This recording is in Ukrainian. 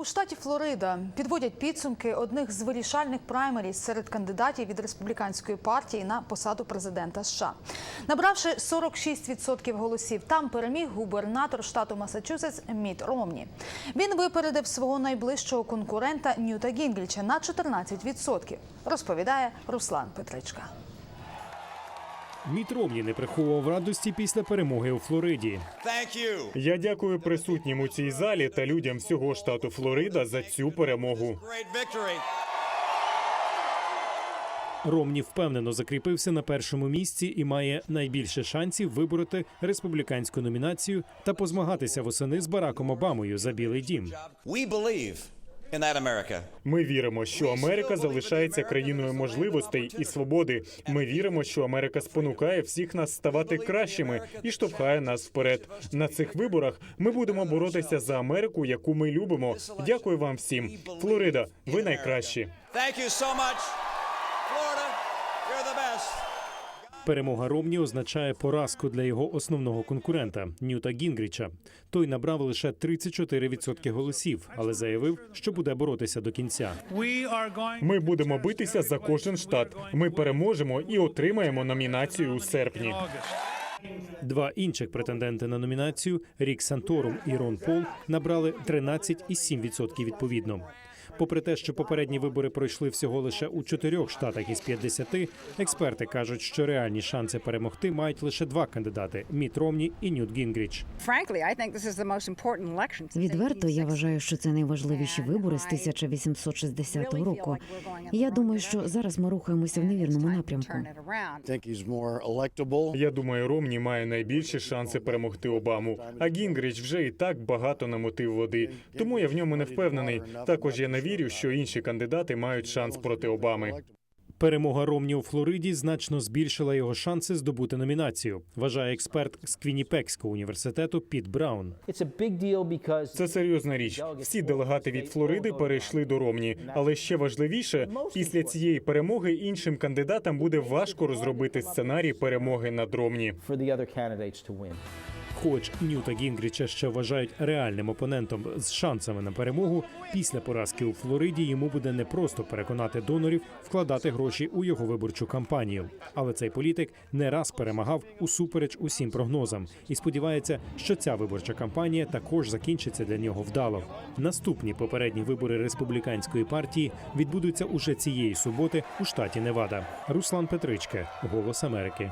У штаті Флорида підводять підсумки одних з вирішальних праймеріз серед кандидатів від республіканської партії на посаду президента США. Набравши 46% голосів, там переміг губернатор штату Масачусетс Міт Ромні. Він випередив свого найближчого конкурента Ньюта Гінгріча на 14%, розповідає Руслан Петричка. Міт Ромні не приховував радості після перемоги у Флориді. Я дякую присутнім у цій залі та людям всього штату Флорида за цю перемогу. Ромні впевнено закріпився на першому місці і має найбільше шансів вибороти республіканську номінацію та позмагатися восени з Бараком Обамою за Білий Дім. We believe in that America. Ми віримо, що Америка залишається країною можливостей і свободи. Ми віримо, що Америка спонукає всіх нас ставати кращими і штовхає нас вперед. На цих виборах ми будемо боротися за Америку, яку ми любимо. Дякую вам всім. Флорида, ви найкращі. Thank you so much. Florida, you're the best. Перемога Ромні означає поразку для його основного конкурента Ньюта Гінгріча. Той набрав лише 34% голосів, але заявив, що буде боротися до кінця. Ми будемо битися за кожен штат. Ми переможемо і отримаємо номінацію у серпні. Два інших претенденти на номінацію Рік Санторум і Рон Пол набрали 13 і 7% відповідно. Попри те, що попередні вибори пройшли всього лише у чотирьох штатах із 50, експерти кажуть, що реальні шанси перемогти мають лише два кандидати: Міт Ромні і Нют Гінгріч. Відверто, я 1860. вважаю, що це найважливіші вибори з 1860 року. Я думаю, що зараз ми рухаємося в невірному напрямку. Я думаю, Ромні має найбільші шанси перемогти Обаму. А Гінгріч вже і так багато намотив води. Тому я в ньому не впевнений. Також я не вірю, що інші кандидати мають шанс проти Обами. Перемога Ромні у Флориді значно збільшила його шанси здобути номінацію. Вважає експерт з Квінніпекського університету Піт Браун. Це серйозна річ. Всі делегати від Флориди перейшли до Ромні. Але ще важливіше, після цієї перемоги іншим кандидатам буде важко розробити сценарій перемоги над Ромні. Хоч Ньюта Гінгріча ще вважають реальним опонентом з шансами на перемогу, після поразки у Флориді йому буде непросто переконати донорів вкладати гроші у його виборчу кампанію. Але цей політик не раз перемагав усупереч усім прогнозам і сподівається, що ця виборча кампанія також закінчиться для нього вдало. Наступні попередні вибори республіканської партії відбудуться уже цієї суботи у штаті Невада. Руслан Петричке, Голос Америки.